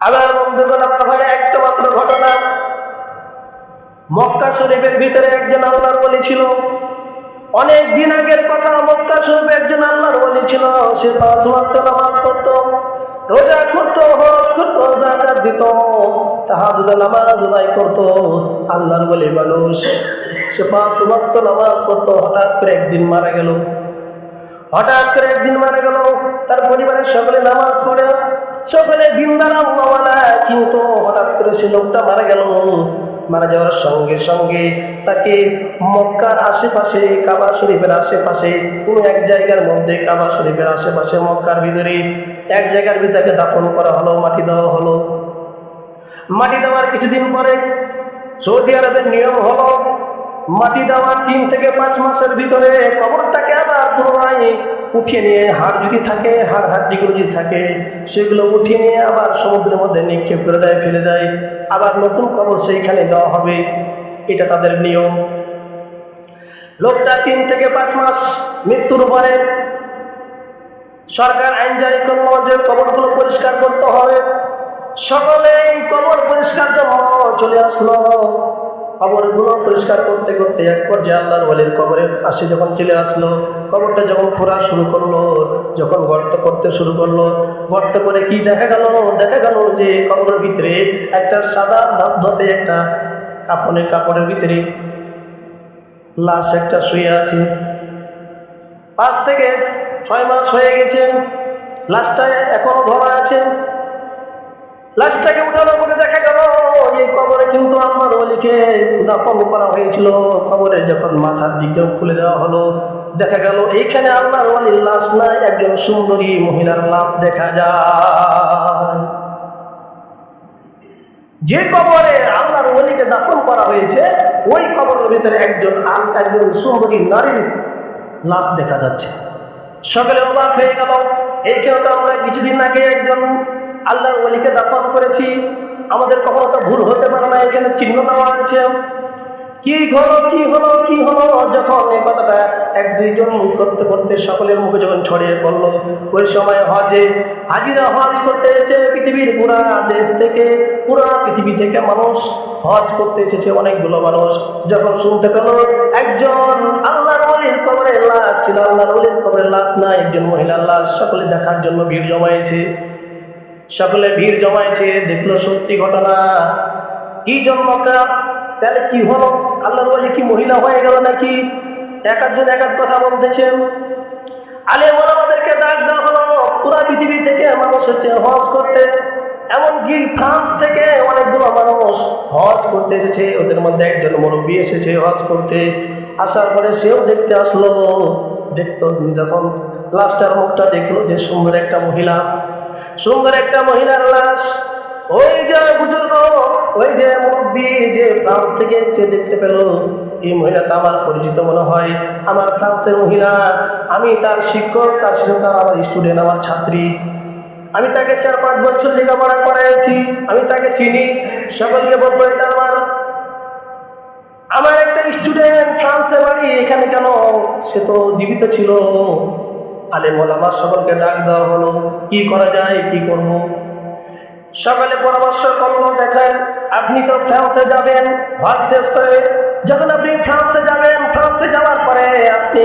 আবার বন্ধুগণ ভাই একটা মাত্র ঘটনা। মক্কা শরীফের ভিতরে একজন আল্লাহর বলি ছিল। অনেক দিন আগের কথা, মক্কা শরীফে একজন আল্লাহর বলি ছিল। সে পাঁচ ওয়াক্ত নামাজ পড়তো, রোজা করতো, হজ করতো জাকাত দিত তাহাজুদ নামাজ আদায় করতো। আল্লাহর বলি মানুষ, সে পাঁচ ওয়াক্ত নামাজ পড়তো, হঠাৎ করে একদিন মারা গেল। হঠাৎ করে একদিন মারা গেল, তার পরিবারের সকলে নামাজ পড়ে। সকলে আল্লাহওয়ালা, কিন্তু হঠাৎ করে সে লোকটা মারা গেল। মারা যাওয়ার সঙ্গে সঙ্গে তাকে মক্কার আশেপাশে, কাবা শরীফের আশেপাশে, কোনো এক জায়গার মধ্যে, কাবা শরীফের আশেপাশে, মক্কার ভিতরে এক জায়গার ভিতরে দাফন করা হলো, মাটি দেওয়া হলো। মাটি দেওয়ার কিছুদিন পরে সৌদি আরবের নিয়ম হলো, মাটি দেওয়ার তিন থেকে পাঁচ মাসের ভিতরে কবরটাকে আবার পুনরায় উঠিয়ে নিয়ে হাড় যদি থাকে হাড় হাড্ডিগুলো যদি থাকে, সেগুলো উঠিয়ে নিয়ে আবার সমুদ্রের মধ্যে নিক্ষেপ করে দেয়, ফেলে দেয়। আবার নতুন কবর সেইখানে দেওয়া হবে। এটা তাদের নিয়ম। লোকটা তিন থেকে পাঁচ মাস মৃত্যুর পরে সরকার আইন জারি করল যে কবরগুলো পরিষ্কার করতে হবে। সকলে কবর পরিষ্কার চলে আসলো। কবরগুলো পরিষ্কার করতে করতে এক পর্যায়ে আল্লাহর ওয়ালির কবরের কাছে যখন চলে আসলো কবরটা যখন খোঁড়া শুরু করল, যখন গর্ত করতে শুরু করল, গর্ত করে কি দেখা গেল? দেখা গেল যে কবরের ভিতরে একটা সাদা ধপধপে একটা কাপড়ের কাপড়ের ভিতরে লাশ একটা শুয়ে আছে। পাঁচ থেকে ছয় মাস হয়ে গেছে, লাশটা এখনও ধরা আছে। লাশটাকে উঠানোর পরে দেখা গেল, এই কবরে কিন্তু আমার অলিকে দাফন করা হয়েছিল। কবরে যখন মাথার দিকটাও খুলে দেওয়া হলো দেখা গেল, এইখানে আল্লাহর অলির লাশ নাই, একজন সুন্দরী মহিলার লাশ দেখা যায়। যে কবরে আল্লাহর অলিকে দাফন করা হয়েছে, ওই কবরের ভিতরে একজন একজন সুন্দরী নারীর লাশ দেখা যাচ্ছে। সকলে অবাক হয়ে গেল এইখানে তো আমরা কিছুদিন আগে একজন আল্লাহর ওলিকে দাফন করেছি। আমাদের কখনো তো ভুল হতে পারে না, এখানে চিহ্ন দেওয়া আছে। কি হলো কি হলো কি হলো? যখন এই কথাটা এক দুইজন করতে করতে সকলের মুখে যখন ছড়িয়ে পড়ল, ওই সময় হজে হাজিরা হজ করতে এসেছে পৃথিবীর পুরা দেশ থেকে, পুরা পৃথিবী থেকে মানুষ হজ করতে এসেছে, অনেকগুলো মানুষ। যখন শুনতে পেল, একজন আল্লাহর ওলির কবরের লাশ ছিল, আল্লাহর ওলির কবরের লাশ না, একজন মহিলার লাশ। সকলে দেখার জন্য ভিড় জমাইছে। সকলে ভিড় জমাইছে, দেখল সত্যি ঘটনা। কি জন্মকা তাহলে কি হলো? আল্লাহর বলে কি মহিলা হয়ে গেল নাকি? এক একজন এক এক কথা বলতেছেন আলে আমাদেরকে ডাক দেওয়া হলো, পুরা পৃথিবী থেকে মানুষ হচ্ছে হজ করতে। এমনকি ফ্রান্স থেকে অনেকগুলো মানুষ হজ করতে এসেছে। ওদের মধ্যে একজন মুরব্বী এসেছে হজ করতে। আসার পরে সেও দেখতে আসলো। দেখতো, যখন লাশটার মুখটা দেখল যে সুন্দর একটা মহিলা। সুন্দর একটা মহিলার লাশ। ওই যে বুজুর্গ, ওই যে মুরব্বী যে ফ্রান্স থেকে এসছে, দেখতে পেল। এই মহিলাটা আমার পরিচিত মনে হয়। আমার ফ্রান্সের মহিলা, আমি তার শিক্ষক তার শিক্ষক আমার স্টুডেন্ট আমার ছাত্রী। আমি তাকে চার পাঁচ বছর লেখাপড়া করাইছি, আমি তাকে চিনি। সকলকে বলব, এটা আমার আমার একটা স্টুডেন্ট ফ্রান্সে বাড়ি, এখানে কেন? সে তো জীবিত ছিল। আলে মোলামার সকলকে ডাক দেওয়া হলো, কি করা যায়? কি করব? সকালে পরামর্শ করল, দেখেন, আপনি তো ফ্রান্সে যাবেন হজ শেষ করে। যখন আপনি ফ্রান্সে যাবেন, ফ্রান্সে যাওয়ার পরে আপনি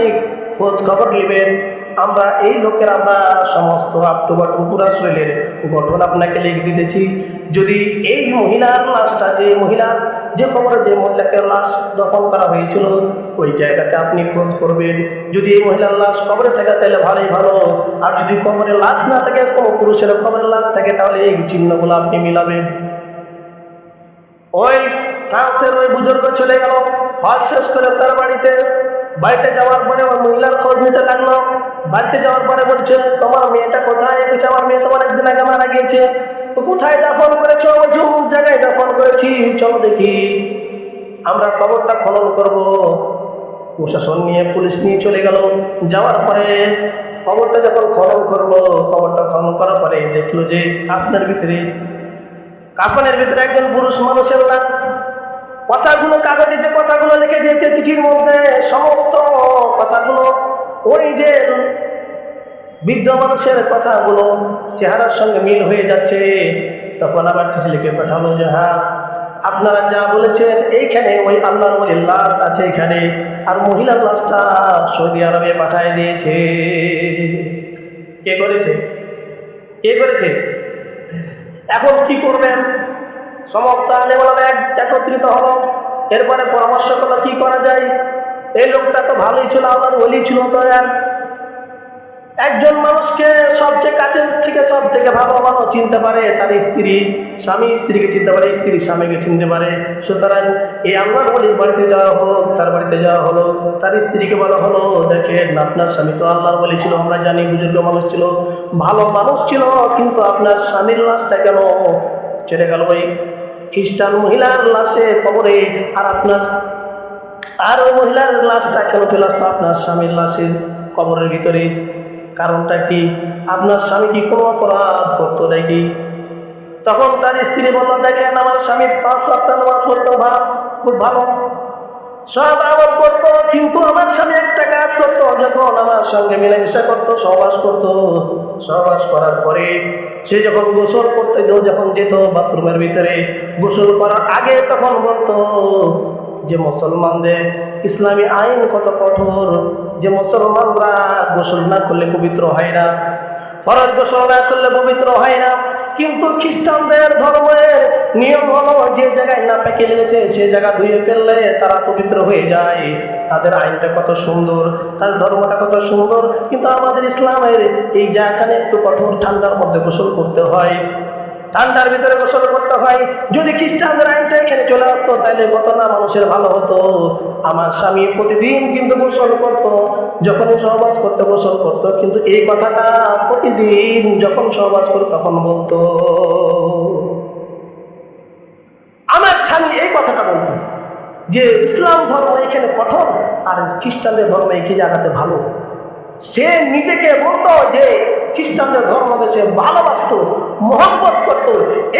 খোঁজ খবর নেবেন। আমরা, এই লোকের আমরা সমস্ত অক্টোবর ত্রিপুরা শৈলের গঠন আপনাকে লিখে দিতেছি। যদি এই মহিলার লাশটা যে মহিলা যে কবরে যে মহিলাকে লাশ দফন করা হয়েছিল, ওই জায়গাতে আপনি খোঁজ করবেন। যদি এই মহিলার লাশ কবরে থাকে, তাহলে ভালোই ভালো। আর যদি কবরে লাশ না থাকে, কোনো পুরুষের কবরের লাশ থাকে, তাহলে এই চিহ্নগুলো আপনি মিলাবেন। ওই ফ্রান্সের ওই বুজুর্গ চলে গেল, হজ শেষ করে তার বাড়িতে। বাড়িতে যাওয়ার পরে ওই মহিলার খোঁজ নিতে লাগল। বাড়িতে যাওয়ার পরে বলছে, তোমার মেয়েটা কোথায়? আমার মেয়ে তোমার একদিন আগে মারা গিয়েছে। কোথায় দাফন করেছ? অমুক জায়গায় দাফন করেছি। চলো দেখি। আমরা কবরটা খনন করব। প্রশাসন নিয়ে, পুলিশ নিয়ে চলে গেল। যাওয়ার পরে খবরটা যখন খনন করল, কবরটা খনন করার পরে দেখল যে আপনার ভিতরে, কাফনের ভিতরে একজন পুরুষ মানুষের লাশ। কথাগুলো, কাগজে যে কথাগুলো লিখে দিয়েছে, চিঠির মধ্যে সমস্ত কথাগুলো, ওই যে বৃদ্ধ মানুষের কথাগুলো চেহারার সঙ্গে মিল হয়ে যাচ্ছে। তখন আবার চিঠি লিখে পাঠালো যে হ্যাঁ আপনারা যা বলেছেন, এইখানে ওই আল্লাহর লাশ আছে এখানে। আর মহিলার লাশটা সৌদি আরবে পাঠায় দিয়েছে। কে করেছে? কে করেছে? এখন কি করবেন? সমস্ত এক একত্রিত হলো। এরপরে পরামর্শ করল কি করা যায়? এই লোকটা তো ভালোই ছিল, আল্লাহর ওলি ছিল তো আর একজন মানুষকে সবচেয়ে কাছের থেকে সব থেকে ভালো ভালো চিনতে পারে তার স্ত্রী, স্বামী স্ত্রীকে চিনতে পারে, স্ত্রী স্বামীকে চিনতে পারে। সুতরাং এই আল্লাহর বলির বাড়িতে যাওয়া হলো তার বাড়িতে যাওয়া হলো তার স্ত্রীকে বলা হলো, দেখেন, আপনার স্বামী তো আল্লাহর বলি ছিল, আমরা জানি বুজুর্গ মানুষ ছিল, ভালো মানুষ ছিল, কিন্তু আপনার স্বামীর লাশটা কেন চলে গেল ওই খ্রিস্টান মহিলার লাশে কবরে, আর আপনার, আর ওই মহিলার লাশটা কেন চলে আসতো আপনার স্বামীর লাশের কবরের ভিতরে? কারণটা কি? আপনার স্বামী কি কোনো অপরাধ করতো নাকি? তখন তার স্ত্রী বলল, দেখেন, আমার স্বামীর পাঁচ সপ্তাহ নামাজ পড়তো ভাব খুব ভালো। সব আমল করতো, কিন্তু আমার স্বামী একটা কাজ করতো, যখন আমার সঙ্গে মিলেমিশা করতো, সহবাস করতো। সহবাস করার পরে সে যখন গোসল করতে যেত, যখন যেত বাথরুমের ভিতরে, গোসল করার আগে তখন বলতো যে, মুসলমানদের ইসলামী আইন কত কঠোর যে মুসলমানরা গোসল না করলে পবিত্র হয় না, ফরজ গোসল না করলে পবিত্র হয় না, কিন্তু খ্রিস্টানদের ধর্মের নিয়ম হলো যে জায়গায় না পেকে লেগেছে, সে জায়গা ধুয়ে ফেললে তারা পবিত্র হয়ে যায়। তাদের আইনটা কত সুন্দর, তার ধর্মটা কত সুন্দর, কিন্তু আমাদের ইসলামের এই জায়গাখানে একটু কঠোর ঠান্ডার মধ্যে গোসল করতে হয়। ঠান্ডার ভিতরে গোসল করতে হয়। যদি খ্রিস্টানদের আইনটা এখানে চলে আসতো, তাহলে কত না মানুষের ভালো হতো। আমার স্বামী প্রতিদিন কিন্তু গোসল করতো, যখন সহবাস করতে গোসল করতো। কিন্তু এই কথাটা প্রতিদিন যখন সহবাস করতো তখন বলতো। আমার স্বামী এই কথাটা বলতো, যে ইসলাম ধর্ম এখানে কঠোর, আর খ্রিস্টানদের ধর্ম এই জায়গাতে ভালো। সে নিজেকে বলতো যে খ্রিস্টানদের ধর্মকে সে ভালোবাসত মহব্বত করত।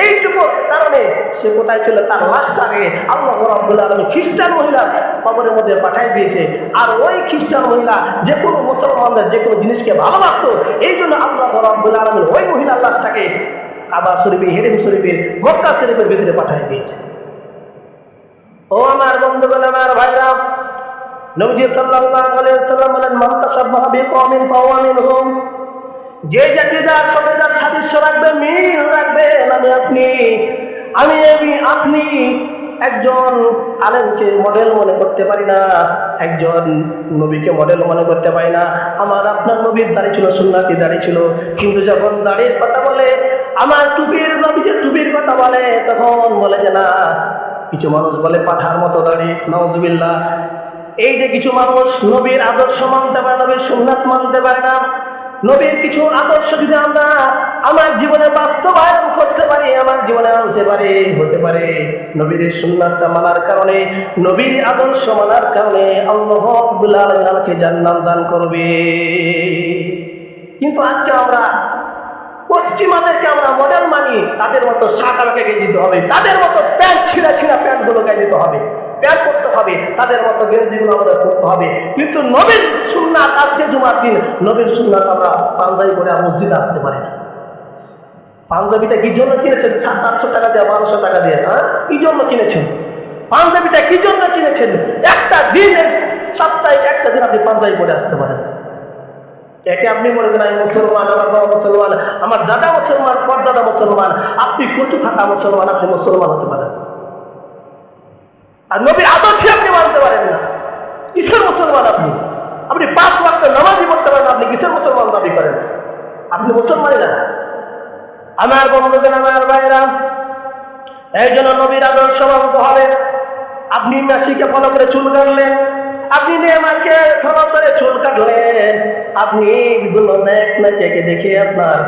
এইটুকু কারণে সে কোথায় ছিল তার লাশটাকে আল্লাহ রব্বুল আলমী খ্রিস্টান মহিলা কবরের মধ্যে পাঠাই দিয়েছে। আর ওই খ্রিস্টান মহিলা যে কোনো মুসলমানদের যে কোনো জিনিসকে ভালোবাসতো এই জন্য আল্লাহ রব্বুল আলমী ওই মহিলার লাশটাকে কাবা শরীফে, হেরেম শরীফের মক্কা শরীফের ভিতরে পাঠাই দিয়েছে। ও আমার বন্ধুগণ, আমার ভাইরা, নবজি সাল্লাল্লাহু আলাইহি সাল্লাম বলেন, মান তাসাব্বাহা বিকওমিন ফাহুয়া মিনহুম যে জাতি যার সাথে যার সাদৃশ্য রাখবে, মিল রাখবে আমি আপনি, আমি আমি, আপনি একজন আলেমকে মডেল মনে করতে পারি না, একজন নবীকে মডেল মনে করতে পারি না। আমার আপনার নবীর দাড়ি ছিল সুন্নাতি দাড়ি ছিল। কিন্তু যখন দাড়ির কথা বলে, আমার টুপির নবীকে টুপির কথা বলে, তখন বলে যে, না, কিছু মানুষ বলে পাঠার মতো দাড়ি নওয়াজবিল্লাহ এই যে কিছু মানুষ নবীর আদর্শ মানতে পারে নবীর সুন্নাত মানতে পারে না নবীর কিছু আদর্শ যদি আমরা আমার জীবনে বাস্তবায়ন করতে পারি, আমার জীবনে আনতে পারে, হতে পারে। নবীর সুন্নাতটা মানার কারণে, নবীর আদর্শ মানার কারণে আল্লাহ আমাকে জান্নাত দান করবে। কিন্তু আজকে আমরা পশ্চিমাদেরকে আমরা মডেল মানি তাদের মতো শার্ট গায়ে দিতে হবে, তাদের মতো প্যান্ট ছিঁড়া ছিঁড়া প্যান্টগুলো গায়ে দিতে হবে। প্যান্ট করতে হবে, তাদের মতো গেঞ্জিগুলো আমাদের করতে হবে। কিন্তু নবীর সুন্নাত আজকে জুমার দিন, নবীর সুন্নাত আমরা পাঞ্জাবি করে মসজিদে আসতে পারি না। পাঞ্জাবিটা কি জন্য কিনেছেন? সাত, আটশো টাকা দিয়ে, বারোশো টাকা দিয়ে হ্যাঁ? কি জন্য কিনেছেন? পাঞ্জাবিটা কি জন্য কিনেছেন? একটা দিনের সপ্তাহে একটা দিন আপনি পাঞ্জাবি পরে আসতে পারেন। একে আপনি করেন আমি মুসলমান, আমার বাবা মুসলমান, আমার দাদা মুসলমান, পরদাদা মুসলমান, আপনি কচু থাকা মুসলমান, আপনি মুসলমান হতে পারেন। আর নবীর আদর্শে আপনি মানতে পারেন না। কিসের মুসলমান আপনি? আপনি পাঁচ ওয়াক্ত নামাজই পড়তে পারেন আপনি কিসের মুসলমান দাবি করেন? আপনি মুসলমানই না। আমার বন্ধুদের আমার ভাইরা, এই জন্য নবীর আদর্শ মানতে হবে। আপনি মেসিকে ফলো করে চুল কাটলেন, আপনি নেমারকে ফলো করে চুল কাটলেন, আপনি বিভিন্ন ন্যাক নাকে দেখে আপনার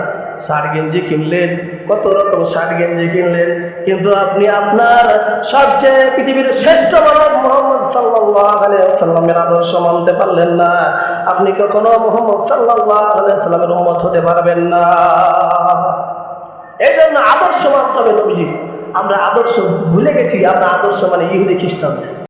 শার্ট গেঞ্জি কিনলেন, কত রকম শার্ট গেঞ্জি কিনলেন। কিন্তু আপনি আপনার সবচেয়ে পৃথিবীর শ্রেষ্ঠ মানব মোহাম্মদ সাল্লাহ সাল্লামের আদর্শ মানতে পারলেন না। আপনি কখনো মোহাম্মদ সাল্লাহ সাল্লামের উম্মত হতে পারবেন না। এই জন্য আদর্শ মানতে হবে আমরা আদর্শ ভুলে গেছি, আমরা আদর্শ মানে ইহুদি খ্রিস্টান।